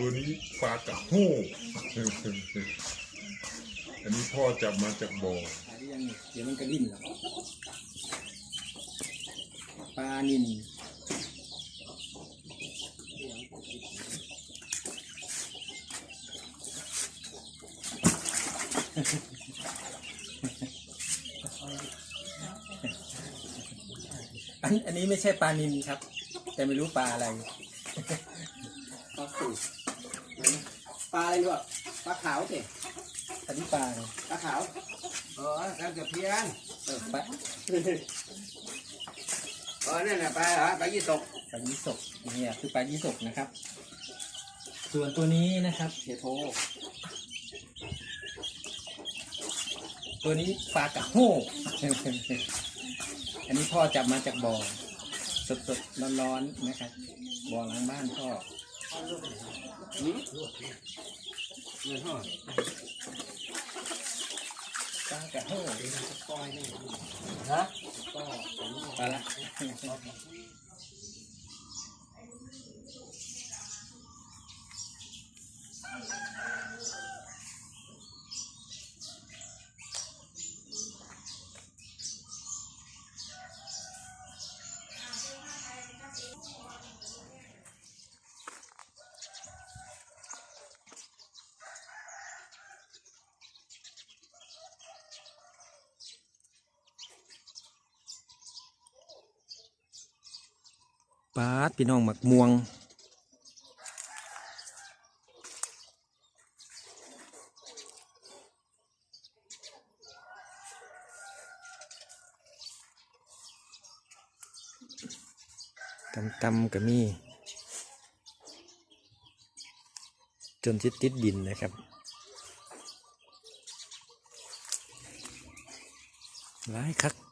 ตัวนี้ปลากระโห้อันนี้พ่อจับมาจากบ่อหาได้ยังเดี๋ยวมันกระดิ่นหรอกปลานินอันอันนี้ไม่ใช่ปลานินครับ แต่ไม่รู้ปลาอะไรปลาสู ปลาอะไรดีกว่าปลาขาวสิอันนี้ปลาอะไรปลาขาวเออแล้วจะเพี้ยนเออปลาเออนั่นน่ะปลาเหรอปลายี่สกปลายี่สกเนี่ยคือปลายี่สกนะครับ ส่วนตัวนี้นะครับเทโพตัวนี้ปลากระโห้อันนี้พ่อจับมาจากบ่อสดๆร้อนๆนะครับบ่อหลังบ้านพ่อ หืมเงินห่อปล ปาละปาดพี่น้องหมักม่วง ตำตำก็มี จนจิตติดดินนะครับร้ายคัก